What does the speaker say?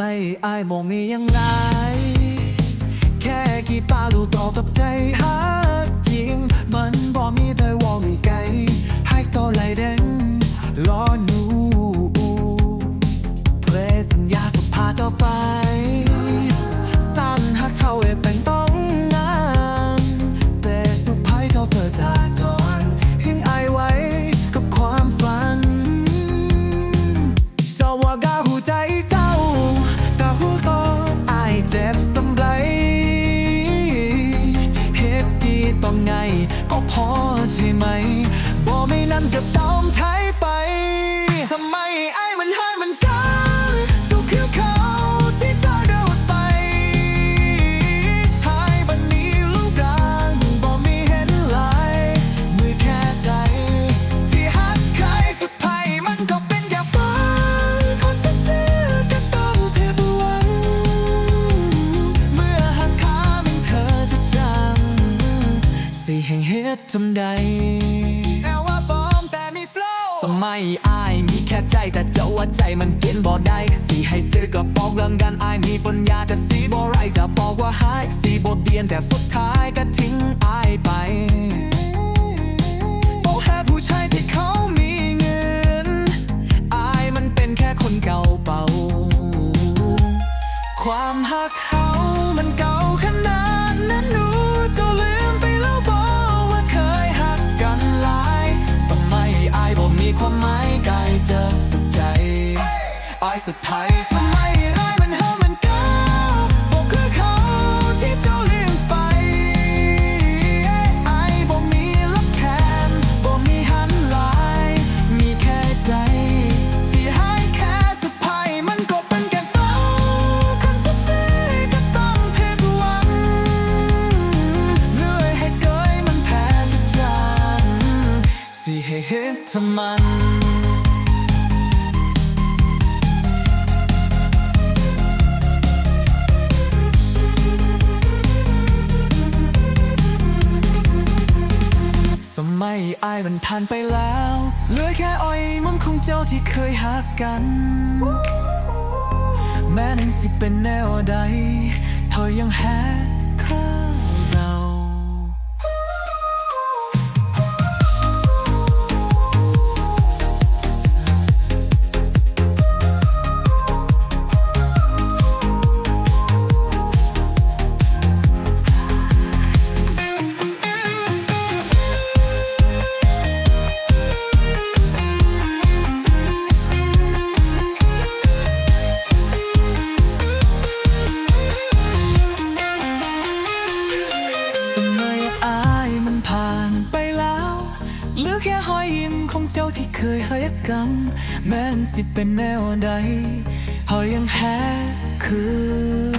ม่อายมองมียังไง แค่กี่ปาดูต่อกับใจฮักจริง ต้องไง ก็พอใช่ไหมบ่ไม่นั้นกับดอม แห่งเฮ็ดทำใดแอบว่าบอมแต่มี flow สมัยอายมีแค่ใจแต่เจ้าว่าใจมันเปลี่ยนบ่ได้สิให้ซื้อก็บอกเรื่องกันอายมีปัญญาจะสีบ่ไรจะบอกว่าหายสีบ่เดียนแต่สุดท้ายก็ทิ้งายสุดท้ายสมัยอายมันเฮามันเก่าบอกคือเขาที่เจ้าลืมไปไอายบ่มีลักแคนบ่มีหันหลาย มีแค่ใจ ที่หายแค่สุดท้ายมันก็เป็นแค่เฝันคนซื่อๆก็ต้องผิดหวังเรื่อยให้เกยมันแพ้ทุกจันสิให้เห็นทำมัน สมัยอายมันผ่านไปแล้วเหลือแค่อ้อยมันคงเจ้าที่เคยหักกัน แม้นั้นสิเป็นแนวใดเธอยังแฮ เหลือแค่หอยยิ้มของเจ้าที่เคยให้กันแม้นสิเป็นแนวใดเฮายังแฮคือ